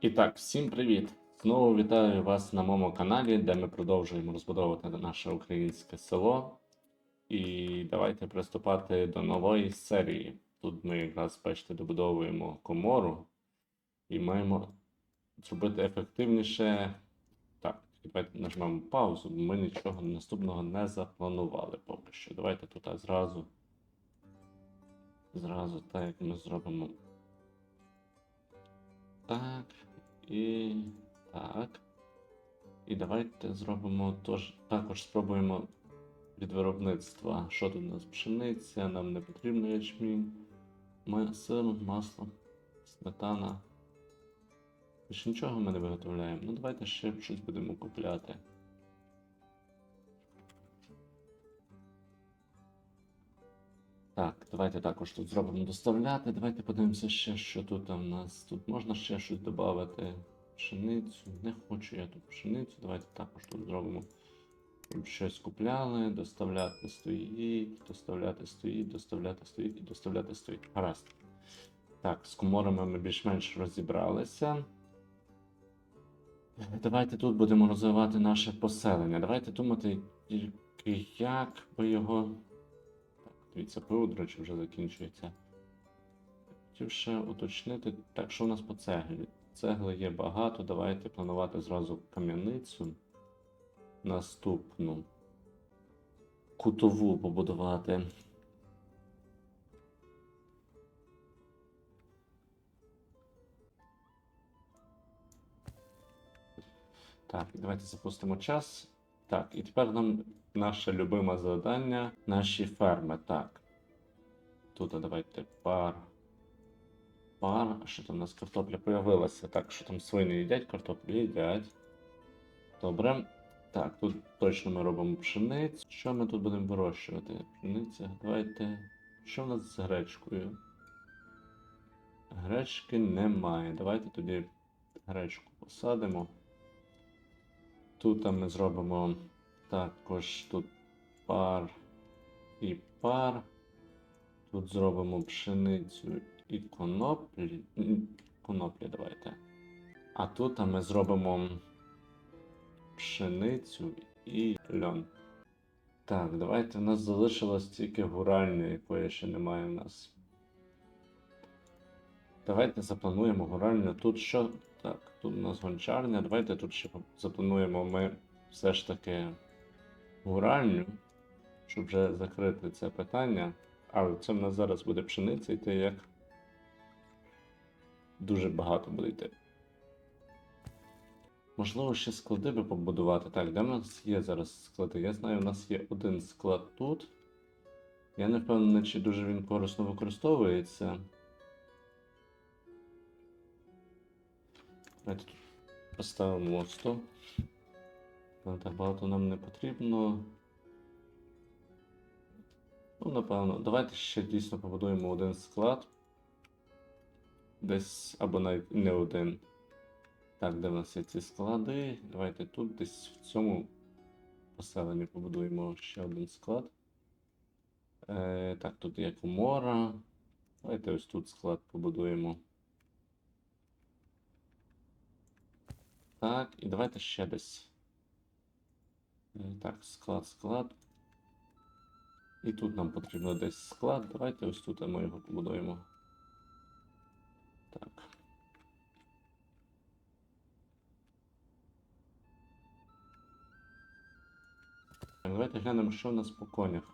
І так, всім привіт! Знову вітаю вас на моєму каналі, де ми продовжуємо розбудовувати наше українське село. І давайте приступати до нової серії. Тут ми якраз, бачите, добудовуємо комору і маємо зробити ефективніше. Так, давайте нажмемо паузу, ми нічого наступного не запланували поки що. Давайте тут зразу. Зразу так, як ми зробимо. Так. І так. І давайте зробимо тож, також спробуємо від виробництва. Що тут у нас? Пшениця, нам не потрібно ячмінь, ма- сир, масло, сметана. Більше нічого ми не виготовляємо. Ну давайте ще щось будемо купляти. Так, давайте також тут зробимо доставляти. Давайте подивимося ще, що тут у нас. Тут можна ще щось додати. Пшеницю. Не хочу я тут пшеницю. Давайте також тут зробимо. Щось купляли, доставляти стоїть, доставляти стоїть, доставляти стоїть і доставляти стоїть. Гаразд. Так, з коморами ми більш-менш розібралися. Давайте тут будемо розвивати наше поселення. Давайте думати, тільки як би його. Дивіться, ПУ, до речі, вже закінчується. Хотів ще уточнити, так, що у нас по цеглі? Цегли є багато, давайте планувати зразу кам'яницю. Наступну кутову побудувати. Так, давайте запустимо час. Так, і тепер нам наше любиме завдання, наші ферми. Так. Тут давайте пар. Пар. Що там у нас картопля появилася? Так, що там свині їдять картоплю? Їдять. Добре. Так, тут точно ми робимо пшеницю. Що ми тут будемо вирощувати? Пшениця. Давайте. Що в нас з гречкою? Гречки немає. Давайте тоді гречку посадимо. Тут ми зробимо також тут пар і пар. Тут зробимо пшеницю і коноплі. Коноплі давайте. А тут ми зробимо пшеницю і льон. Так, давайте. У нас залишилось тільки гуральня, якої ще немає в нас. Давайте заплануємо гуральню. Тут що? Так, тут у нас гончарня. Давайте тут ще заплануємо ми все ж таки гуральню, щоб вже закрити це питання. Але це в нас зараз буде пшениця йти як. Дуже багато буде йти. Можливо, ще склади би побудувати. Так, де в нас є зараз склади? Я знаю, у нас є один склад тут. Я не впевнений, чи дуже він корисно використовується. Давайте поставимо мосту. Так багато нам не потрібно. Ну, напевно, давайте ще дійсно побудуємо один склад. Десь або навіть не один. Так, де в нас є ці склади? Давайте тут десь в цьому поселенні побудуємо ще один склад. Е, так, тут є комора. Давайте ось тут склад побудуємо. Так, і давайте ще десь. Е, Так, склад, склад. І тут нам потрібно десь склад. Давайте ось тут ми його побудуємо. Так. Давайте глянемо, що в нас по конях.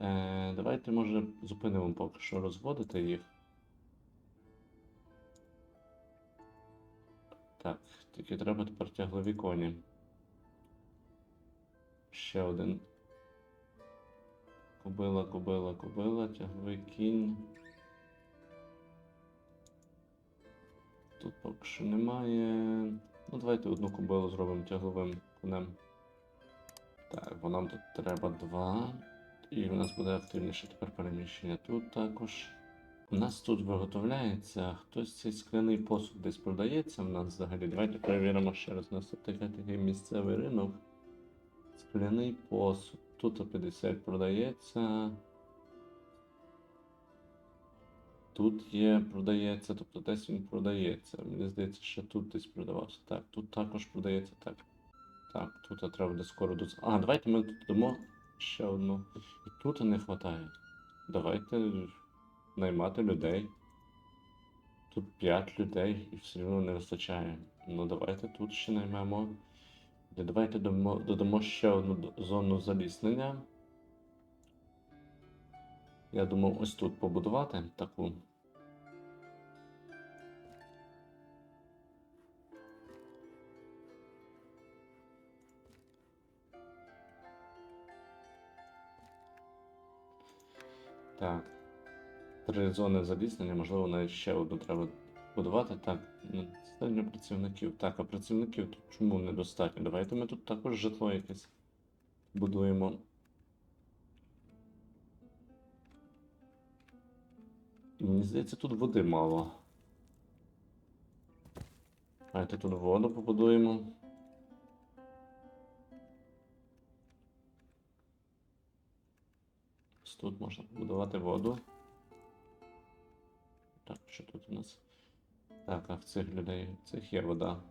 Е, давайте, може, зупинимо поки що розводити їх. Так, тільки треба тепер тяглові коні. Ще один. Кобила, кобила, кобила, тягловий кінь. Тут поки що немає. Ну, давайте одну кобилу зробимо тягловим конем. Так, бо нам тут треба два. І в нас буде активніше тепер переміщення тут також. У нас тут виготовляється хтось цей скляний посуд десь продається в нас взагалі. Давайте перевіримо ще раз. У нас тут такий, такий місцевий ринок. Скляний посуд. Тут 50 продається. Тут є, продається, тобто десь він продається. Мені здається, що тут десь продавався. Так, тут також продається, так. Так, тут треба буде скоро до. А, давайте ми тут дамо ще одну. І тут не вистачає. Давайте наймати людей. Тут 5 людей і все одно не вистачає. Ну давайте тут ще наймемо. Давайте додамо, додамо ще одну зону заліснення. Я думав ось тут побудувати таку. Так. Три зони заліснення, можливо, навіть ще одну треба будувати. Так, ну, достатньо працівників. Так, а працівників тут чому недостатньо? Давайте ми тут також житло якесь будуємо. Мені здається, тут води мало. Давайте тут воду побудуємо. Тут можна побудувати воду. Що тут у нас? Так, а в цих людей, в цих є вода.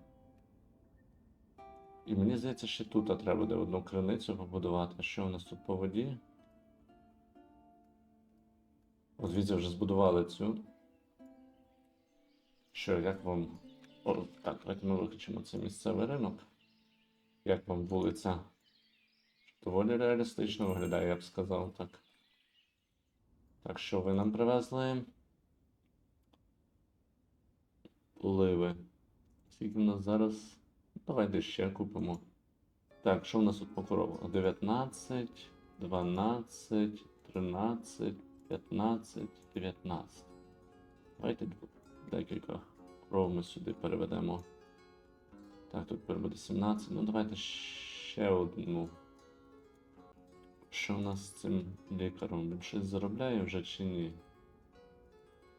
І мені здається, ще тут треба буде одну криницю побудувати. А Що у нас тут по воді? От візі вже збудували цю. Що, як вам. О, так, давайте ми виключимо цей місцевий ринок. Як вам вулиця? Доволі реалістично виглядає, я б сказав так. Так, що ви нам привезли? Ливи. Скільки в нас зараз? Давайте ще купимо. Так, що в нас тут по коровах? 19, 12, 13, 15, 19. Давайте декілька коров ми сюди переведемо. Так, тут тепер буде 17. Ну, давайте ще одну. Що у нас з цим лікарем? Він щось заробляє вже чи ні?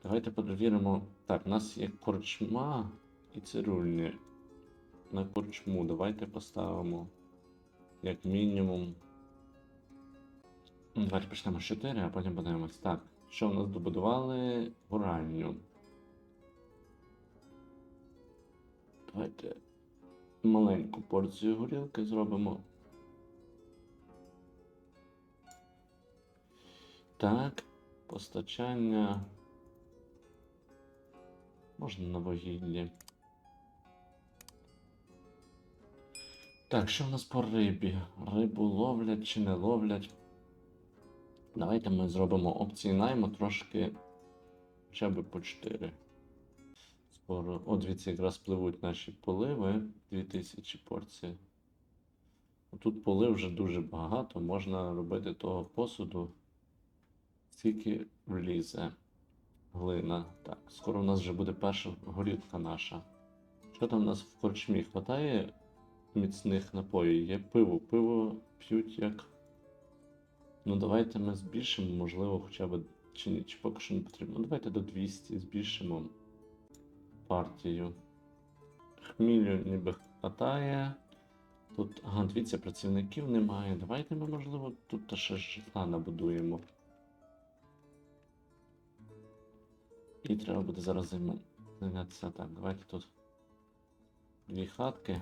Давайте перевіримо. Так, у нас є корчма і цирульні. На корчму давайте поставимо як мінімум. Ну, Давайте почнемо з 4, а потім подивимось. Так, що в нас добудували? Гуральню. Давайте маленьку порцію горілки зробимо. Так, постачання. Можна на вугіллі. Так, що в нас по рибі? Рибу ловлять чи не ловлять? Давайте ми зробимо опції найму трошки хоча б по 4. Скоро. О, якраз пливуть наші поливи 2000 порцій. Тут полив вже дуже багато, можна робити того посуду, скільки влізе глина. Так, скоро у нас вже буде перша горілка наша. Що там у нас в корчмі? Хватає міцних напоїв? Є пиво. Пиво п'ють як. Ну, давайте ми збільшимо, можливо, хоча б чи ні, чи поки що не потрібно. Ну, давайте до 200 збільшимо партію. Хмілю ніби хватає. Тут, ага, дивіться, працівників немає. Давайте ми, можливо, тут ще житла набудуємо. І треба буде зараз зайнятися. Так, давайте тут дві хатки.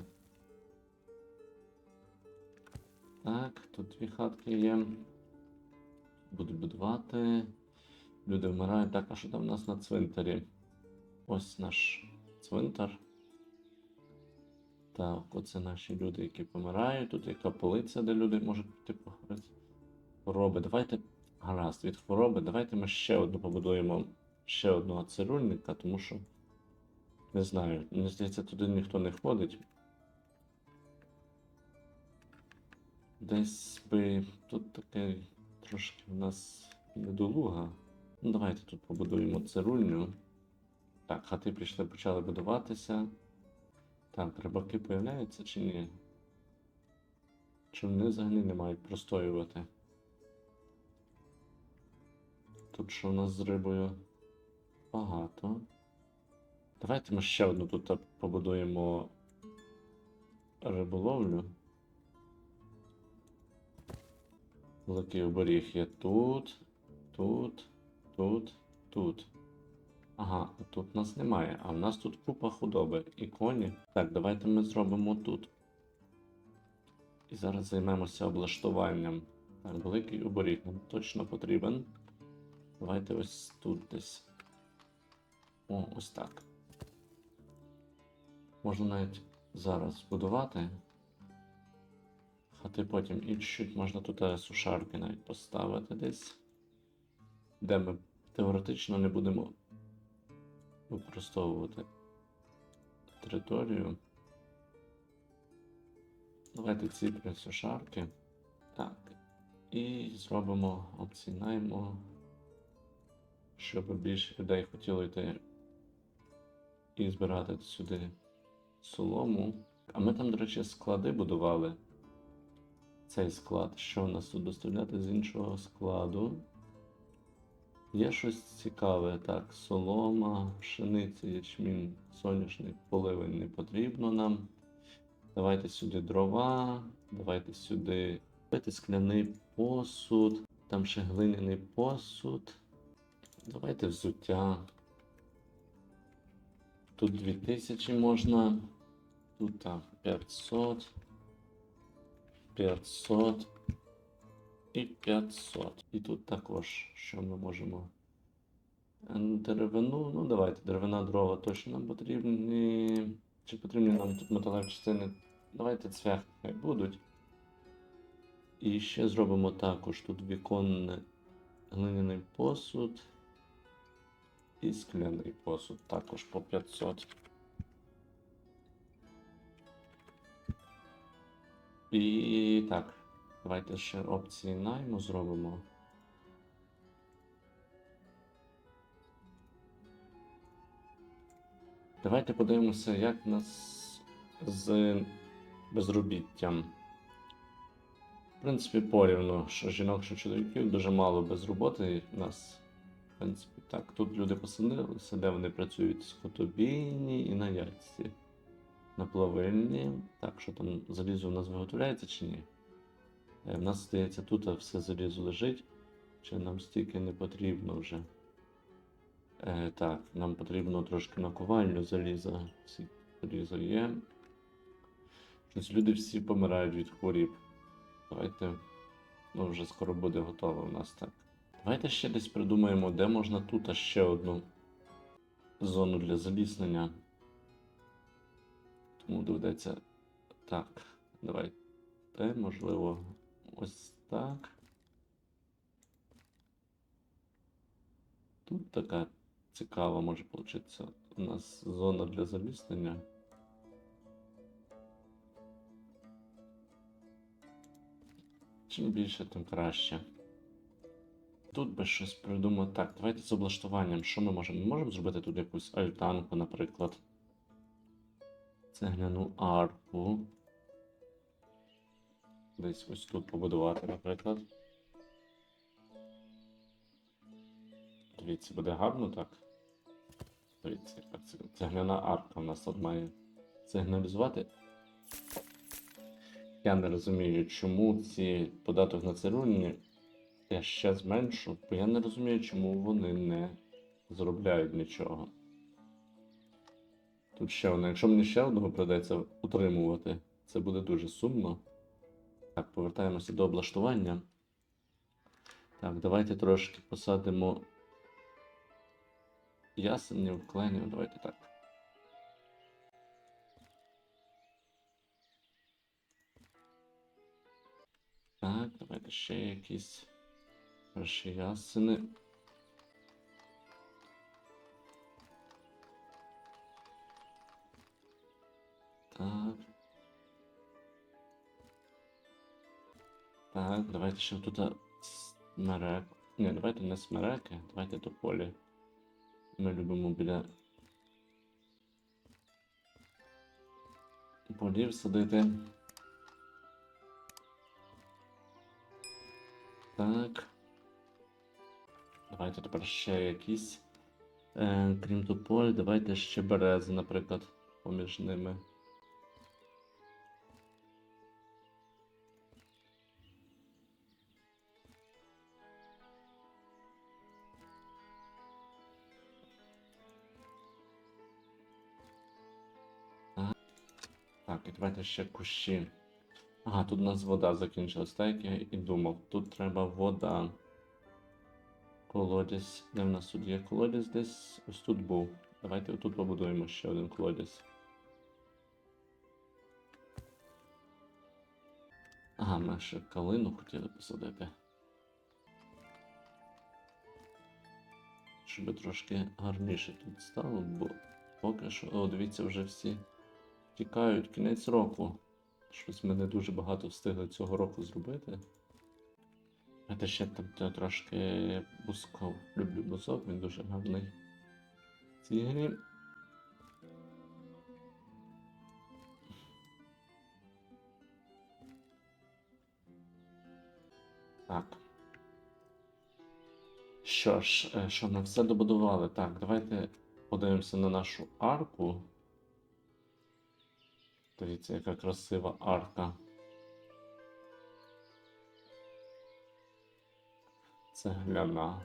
Так, тут дві хатки є. Буду будувати. Люди вмирають. Так, а що там у нас на цвинтарі? Ось наш цвинтар. Так, оце наші люди, які помирають. Тут яка полиця, де люди можуть піти похорити. Хвороби. Давайте. Гаразд, від хвороби. Давайте ми ще одну побудуємо ще одного цирульника, тому що. Не знаю, мені здається, туди ніхто не ходить. Десь би тут таке трошки в нас недолуга. Ну, давайте тут побудуємо цирульню. Так, хати пішли, почали будуватися. Так, рибаки появляються чи ні? Чи вони взагалі не мають простоювати? Тут що у нас з рибою? Багато. Давайте ми ще одну тут побудуємо риболовлю. Великий оберіг є тут, тут, тут, тут. Ага, тут нас немає, а в нас тут купа худоби і коні. Так, давайте ми зробимо тут. І зараз займемося облаштуванням. Так, великий оберіг нам точно потрібен. Давайте ось тут десь. О, ось так. Можна навіть зараз збудувати. Хати потім і чуть можна тут е, сушарки навіть поставити десь. Де ми теоретично не будемо використовувати територію. Давайте ці сушарки. Так. І зробимо опції найму, щоб більше людей хотіло йти і збирати сюди солому. А ми там, до речі, склади будували. Цей склад, що в нас тут доставляти з іншого складу. Є щось цікаве, так, солома, пшениця, ячмінь, соняшник, поливень не потрібно нам. Давайте сюди дрова, давайте сюди давайте скляний посуд, там ще глиняний посуд. Давайте взуття. Тут 2000 можна. Тут так, 500. 500 і 500. І тут також, що ми можемо. Е, Деревину, ну давайте, деревина дрова точно нам потрібні. Чи потрібні нам тут металеві частини? Давайте цвях хай будуть. І ще зробимо також тут віконне глиняний посуд. І скляний посуд також по 500. І так, давайте ще опції найму зробимо. Давайте подивимося, як нас з безробіттям. В принципі, порівну, що жінок, що чоловіків дуже мало без роботи. Нас, в принципі, так, тут люди посадилися, де вони працюють з хотобійні і на яйці. На плавильні. Так, що там залізо у нас виготовляється чи ні? Е, В нас, здається, тут все залізо лежить. Чи нам стільки не потрібно вже? Е, так, нам потрібно трошки наковальню заліза. Всі залізо є. Щось люди всі помирають від хворіб. Давайте. Ну, вже скоро буде готово у нас так. Давайте ще десь придумаємо, де можна тут ще одну зону для заліснення. Тому доведеться. Так, давайте. Можливо, ось так. Тут така цікава може получитися у нас зона для заліснення. Чим більше, тим краще. Тут би щось придумати. Так, давайте з облаштуванням. Що ми можемо? Ми можемо зробити тут якусь альтанку, наприклад. Цегляну арку. Десь ось тут побудувати, наприклад. Дивіться, буде гарно так. Дивіться, яка цегляна арка в нас тут має сигналізувати. Я не розумію, чому ці податок на цирульні я ще зменшу, бо я не розумію, чому вони не заробляють нічого. Тут ще одне. Якщо мені ще одного придеться утримувати, це буде дуже сумно. Так, повертаємося до облаштування. Так, давайте трошки посадимо ясенів, кленів, давайте так. Так, давайте ще якісь перші ясени. Так. Так, давайте ще тут смерек. Ні, давайте не смереки, давайте тополі. Ми любимо біля полів садити. Так. Давайте тепер ще якісь. Е, Крім тополь, давайте ще берези, наприклад, поміж ними. Так, і давайте ще кущі. Ага, тут у нас вода закінчилась, так як я і думав. Тут треба вода. Колодязь. Де в нас тут є колодязь десь? Ось тут був. Давайте отут побудуємо ще один колодязь. Ага, ми ще калину хотіли посадити. Щоб трошки гарніше тут стало, бо поки що, о, дивіться, вже всі тікають кінець року. Щось ми не дуже багато встигли цього року зробити. А ще там то трошки бусков. Люблю бузок, він дуже гарний. в цій грі. Так. Що ж, е, що ми все добудували? Так, давайте подивимося на нашу арку. Дивіться, яка красива арка. Цегляна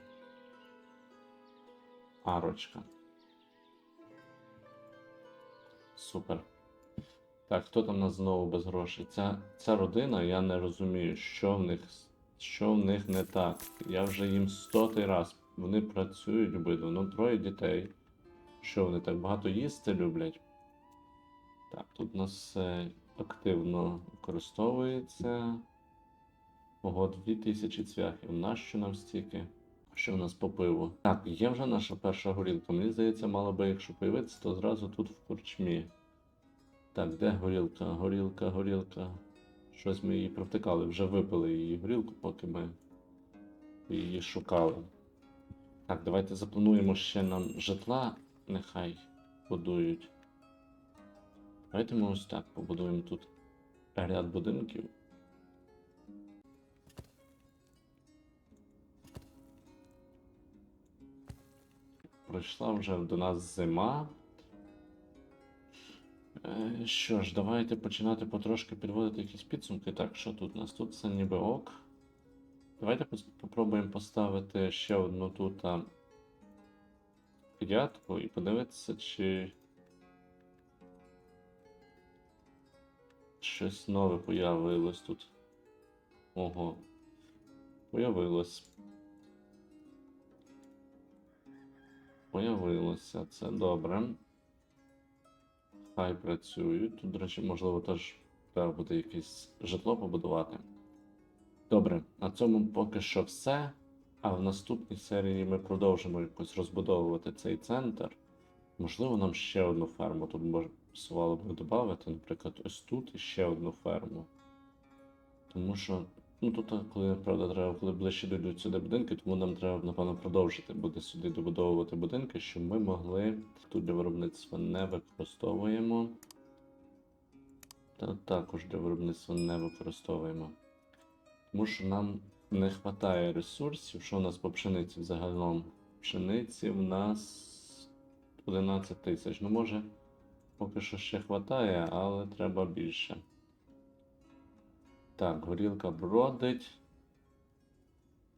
арочка. Супер. Так, хто там у нас знову без грошей? Ця, ця родина, я не розумію, що в них, що в них не так. Я вже їм стотий раз. Вони працюють обидва, ну троє дітей. Що вони так багато їсти люблять? Так, тут у нас активно використовується. Ого, 2000 цвяхів. Нащо нам стільки? Що в нас по пиву? Так, є вже наша перша горілка. Мені здається, мала би, якщо появитися, то зразу тут в корчмі. Так, де горілка? Горілка, горілка. Щось ми її провтикали, вже випили її горілку, поки ми її шукали. Так, давайте заплануємо ще нам житла, нехай будують. Давайте ми ось так побудуємо тут ряд будинків. Прийшла вже до нас зима. Е, Що ж, давайте починати потрошки підводити якісь підсумки. Так, що тут у нас? Тут це ніби ок. Давайте попробуємо поставити ще одну тут п'ятку і подивитися, чи щось нове появилось тут. Ого. Появилось. Появилося, це добре. Хай працюють. Тут, до речі, можливо, теж треба буде якесь житло побудувати. Добре, на цьому поки що все. А в наступній серії ми продовжимо якось розбудовувати цей центр. Можливо, нам ще одну ферму тут пасувало б додати, наприклад, ось тут і ще одну ферму. Тому що, ну тут, коли правда, треба, коли ближче дійдуть сюди будинки, тому нам треба, напевно, продовжити буде сюди добудовувати будинки, щоб ми могли тут для виробництва не використовуємо. Та також для виробництва не використовуємо. Тому що нам не вистачає ресурсів. Що у нас по пшениці взагалом? Пшениці в нас 11 тисяч. Ну, може, поки що ще вистачає, але треба більше. Так, горілка бродить.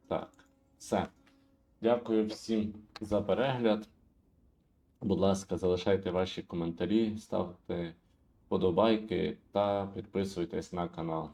Так, все. Дякую всім за перегляд. Будь ласка, залишайте ваші коментарі, ставте вподобайки та підписуйтесь на канал.